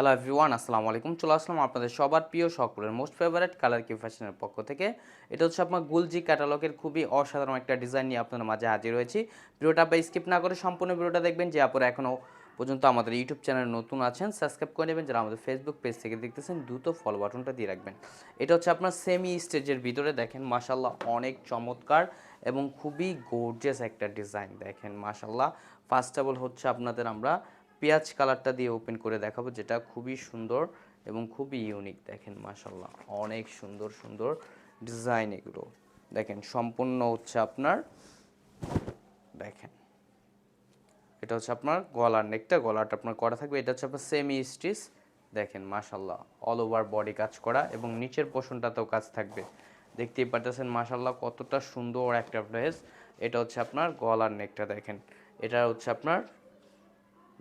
Hello everyone আসসালামু আলাইকুম। চলে আসলাম আপনাদের সবার প্রিয় সকলের মোস্ট ফেভারিট কালার কিউ ফ্যাশনের পক্ষ থেকে। এটা হচ্ছে আপনার গুলজি ক্যাটালগের খুবই অসাধারণ একটা ডিজাইন নিয়ে আপনাদের মাঝে হাজির হয়েছি। ভিডিওটা বা স্কিপ না করে সম্পূর্ণ ভিডিওটা দেখবেন, যে আপনারা এখনও পর্যন্ত আমাদের ইউটিউব চ্যানেল নতুন আছেন সাবস্ক্রাইব করে নেবেন। যারা আমাদের ফেসবুক পেজ থেকে দেখতেছেন, দ্রুত ফলো বাটনটা দিয়ে রাখবেন। এটা হচ্ছে আপনার সেমি স্টেজের ভিতরে দেখেন মাশাল্লাহ অনেক চমৎকার এবং খুবই গোর্জিয়াস একটা ডিজাইন দেখেন মাশাল্লাহ ফার্স্ট অফ অল হচ্ছে আপনাদের আমরা পেঁয়াজ কালারটা দিয়ে ওপেন করে দেখাবো, যেটা খুবই সুন্দর এবং খুবই ইউনিক দেখেন মাশাল্লাহ অনেক সুন্দর সুন্দর ডিজাইন এগুলো। দেখেন, সম্পূর্ণ হচ্ছে আপনার, দেখেন, এটা হচ্ছে আপনার গলার নেকটা গলাটা আপনার করা থাকবে, এটা হচ্ছে আপনার সেমি স্টিচ দেখেন মাশাল্লাহ অল ওভার বডি কাজ করা এবং নিচের পোষণটাতেও কাজ থাকবে। দেখতেই পারতেছেন মাশাল্লাহ কতটা সুন্দর একটা ড্রেস এটা হচ্ছে আপনার গলার নেকটা দেখেন, এটা হচ্ছে আপনার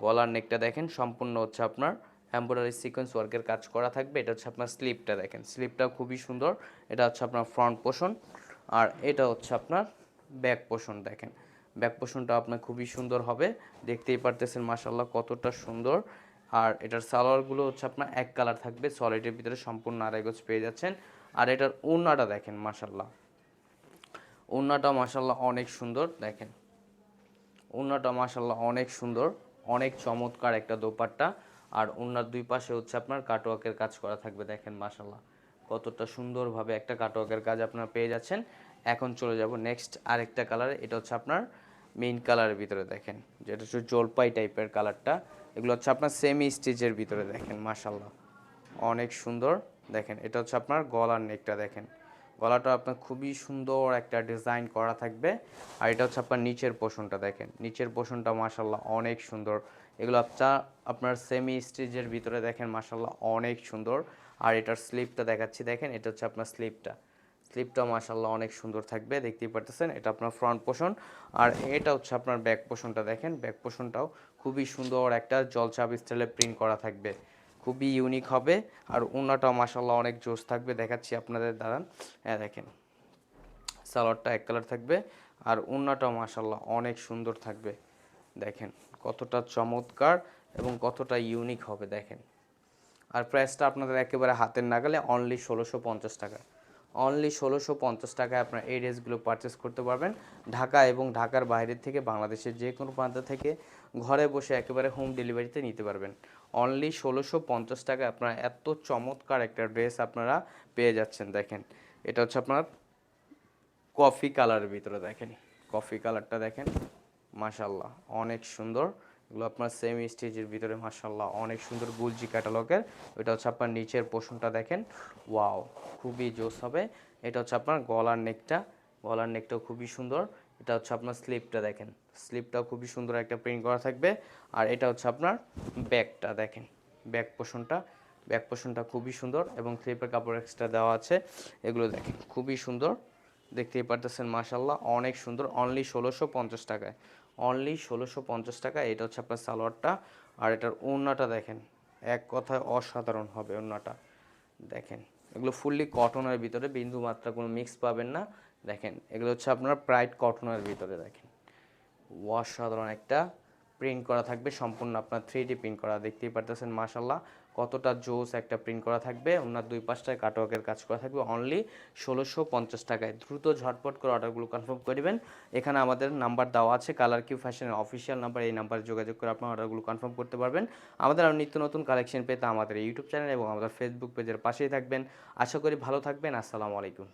গলার নেকটা দেখেন, সম্পূর্ণ হচ্ছে আপনার এম্ব্রয়ডারি সিকোয়েন্স ওয়ার্কের কাজ করা থাকবে। এটা হচ্ছে আপনার স্লিপটা দেখেন। স্লিপটা খুবই সুন্দর। এটা হচ্ছে আপনার ফ্রন্ট পোষণ আর এটা হচ্ছে আপনার ব্যাক পোষণ দেখেন। ব্যাক পোষণটা আপনার খুবই সুন্দর হবে। দেখতেই পারতেছেন মাসাল্লাহ কতটা সুন্দর। আর এটার সালোয়ারগুলো হচ্ছে আপনার এক কালার থাকবে। সলিডের ভিতরে সম্পূর্ণ আড়াই গজ পেয়ে যাচ্ছেন। আর এটার ওড়নাটা দেখেন মাসাল্লাহ ওড়নাটা মাসাল্লাহ অনেক সুন্দর। দেখেন, ওড়নাটা মাসাল্লাহ অনেক সুন্দর। অনেক চমৎকার একটা দোপাট্টা। আর ওনার দুই পাশে হচ্ছে আপনার কাটওয়ার্কের কাজ করা থাকবে, দেখেন মাসাল্লাহ কতটা সুন্দরভাবে একটা কাটওয়ার্কের কাজ আপনারা পেয়ে যাচ্ছেন। এখন চলে যাব নেক্সট আরেকটা কালার এটা হচ্ছে আপনার মেইন কালারের ভিতরে দেখেন। যেটা হচ্ছে জলপাই টাইপের কালারটা এগুলো হচ্ছে আপনার সেমি স্টিচের ভিতরে দেখেন মাসাল্লাহ অনেক সুন্দর। দেখেন, এটা হচ্ছে আপনার গলার নেকটা দেখেন। গলাটা আপনার খুবই সুন্দর একটা ডিজাইন করা থাকবে। আর এটা হচ্ছে আপনার নিচের পোষণটা দেখেন। নিচের পোষণটা মাসাল্লাহ অনেক সুন্দর। এগুলো আপনার আপনার সেমি স্টিচের ভিতরে দেখেন মাসাল্লাহ অনেক সুন্দর। আর এটার স্লিপটা দেখাচ্ছি। দেখেন এটা হচ্ছে আপনার স্লিপটা স্লিপটা মাসাল্লাহ অনেক সুন্দর থাকবে, দেখতেই পারতেছেন। এটা আপনার ফ্রন্ট পোষণ। আর এটা হচ্ছে আপনার ব্যাক পোষণটা দেখেন। ব্যাক পোষণটাও খুবই সুন্দর একটা জলচাপ স্টাইলে প্রিন্ট করা থাকবে। খুবই ইউনিক হবে। আর ওনাটাও মাসাল্লাহ অনেক জোশ থাকবে। দেখাচ্ছি আপনাদের, দাঁড়ান। হ্যাঁ দেখেন। সালোয়ারটা এক কালার থাকবে। আর ওনাটাও মাসাল্লাহ অনেক সুন্দর থাকবে। দেখেন, কতটা চমৎকার এবং কতটা ইউনিক হবে, দেখেন। আর প্রাইসটা আপনাদের একেবারে হাতের নাগালে অনলি ষোলোশো পঞ্চাশ টাকা। অনলি ষোলোশো পঞ্চাশ টাকায় আপনার এই ড্রেসগুলো পারচেস করতে পারবেন। ঢাকা এবং ঢাকার বাইরের থেকে বাংলাদেশের যে কোনো প্রান্ত থেকে ঘরে বসে একেবারে হোম ডেলিভারিতে নিতে পারবেন। অনলি ষোলোশো পঞ্চাশ টাকায় আপনারা এত চমৎকার একটা ড্রেস আপনারা পেয়ে যাচ্ছেন, দেখেন। এটা হচ্ছে আপনার কফি কালারের ভিতরে, দেখেন। কফি কালারটা দেখেন মাশাল্লাহ অনেক সুন্দর। এগুলো আপনার সেম স্টেজের ভিতরে মাশাল্লাহ অনেক সুন্দর গুলজি ক্যাটালগের এটা হচ্ছে আপনার নিচের পোষণটা দেখেন। ওয়াও খুবই জোস হবে। এটা হচ্ছে আপনার গলার নেকটা গলার নেকটাও খুবই সুন্দর। এটা হচ্ছে আপনার স্লিপটা দেখেন। স্লিপটাও খুবই সুন্দর একটা প্রিন্ট করা থাকবে। আর এটা হচ্ছে আপনার ব্যাকটা দেখেন। ব্যাক পোষণটা ব্যাক পোষণটা খুবই সুন্দর এবং স্লিপের কাপড় এক্সট্রা দেওয়া আছে। এগুলো দেখেন, খুবই সুন্দর। দেখতেই পারতেছেন মাশাল্লাহ অনেক সুন্দর। অনলি ষোলোশো পঞ্চাশ টাকায়। অনলি ষোলোশো পঞ্চাশ টাকা, এটা হচ্ছে আপনার সালোয়ারটা। আর এটার ওড়নাটা দেখেন, এক কথায় অসাধারণ হবে ওড়নাটা। দেখেন, এগুলো ফুললি কটনের ভিতরে, বিন্দু মাত্রা কোনো মিক্স পাবেন না। দেখেন, এগুলো হচ্ছে আপনার প্রাইড কটনের ভিতরে, দেখেন। অসাধারণ একটা প্রিন্ট করা থাকবে, সম্পূর্ণ আপনার থ্রি ডি প্রিন্ট করা, দেখতেই পারতেছেন মাশাল্লাহ কতটা জোস একটা প্রিন্ট করা থাকবে, ওনার দুই পাশটায় কাটওয়ার্কের কাজ করা থাকবে অনলি ষোলোশো পঞ্চাশ টাকায়। দ্রুত ঝটপট করে অর্ডারগুলো কনফার্ম করবেন এখানে আমাদের নাম্বার দেওয়া আছে কালার কিউ ফ্যাশনের অফিসিয়াল নাম্বার এই নাম্বারে যোগাযোগ করে আপনার অর্ডারগুলো কনফার্ম করতে পারবেন। আমাদের আর নিত্য নতুন কালেকশন পেতে আমাদের ইউটিউব চ্যানেল এবং আমাদের ফেসবুক পেজের পাশেই থাকবেন। আশা করি ভালো থাকবেন, আসসালামু আলাইকুম।